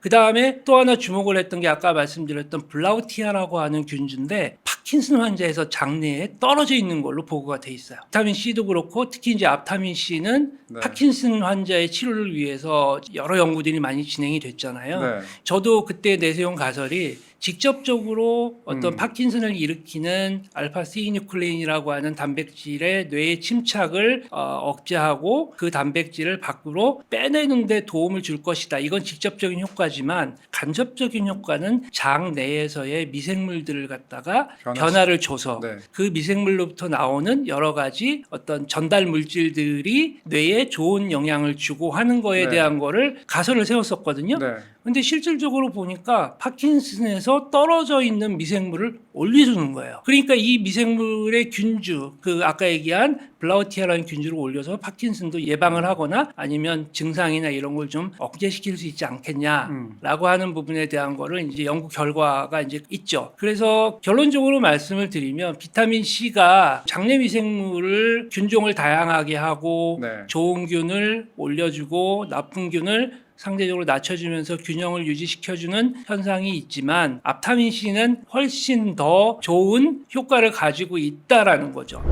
그 다음에 또 하나 주목을 했던 게 아까 말씀드렸던 블라우티아라고 하는 균주인데 파킨슨 환자에서 장내에 떨어져 있는 걸로 보고가 돼 있어요. 비타민 C도 그렇고 특히 이제 앞타민 C는 네. 파킨슨 환자의 치료를 위해서 여러 연구들이 많이 진행이 됐잖아요. 네. 저도 그때 내세용 가설이 직접적으로 어떤 음. 파킨슨을 일으키는 알파 시뉴클레인이라고 하는 단백질의 뇌의 침착을 어, 억제하고 그 단백질을 밖으로 빼내는데 도움을 줄 것이다. 이건 직접적인 효과지만 간접적인 효과는 장 내에서의 미생물들을 갖다가 변화시- 변화를 줘서 네. 그 미생물로부터 나오는 여러 가지 어떤 전달 물질들이 뇌에 좋은 영향을 주고 하는 거에 네. 대한 거를 가설을 세웠었거든요. 네. 근데 실질적으로 보니까 파킨슨에서 떨어져 있는 미생물을 올려주는 거예요. 그러니까 이 미생물의 균주, 그 아까 얘기한 블라우티아라는 균주를 올려서 파킨슨도 예방을 하거나 아니면 증상이나 이런 걸 좀 억제시킬 수 있지 않겠냐라고 음. 하는 부분에 대한 거를 이제 연구 결과가 이제 있죠. 그래서 결론적으로 말씀을 드리면 비타민 C가 장내 미생물을 균종을 다양하게 하고 네. 좋은 균을 올려주고 나쁜 균을 상대적으로 낮춰주면서 균형을 유지시켜주는 현상이 있지만 앞타민 C는 훨씬 더 좋은 효과를 가지고 있다라는 거죠.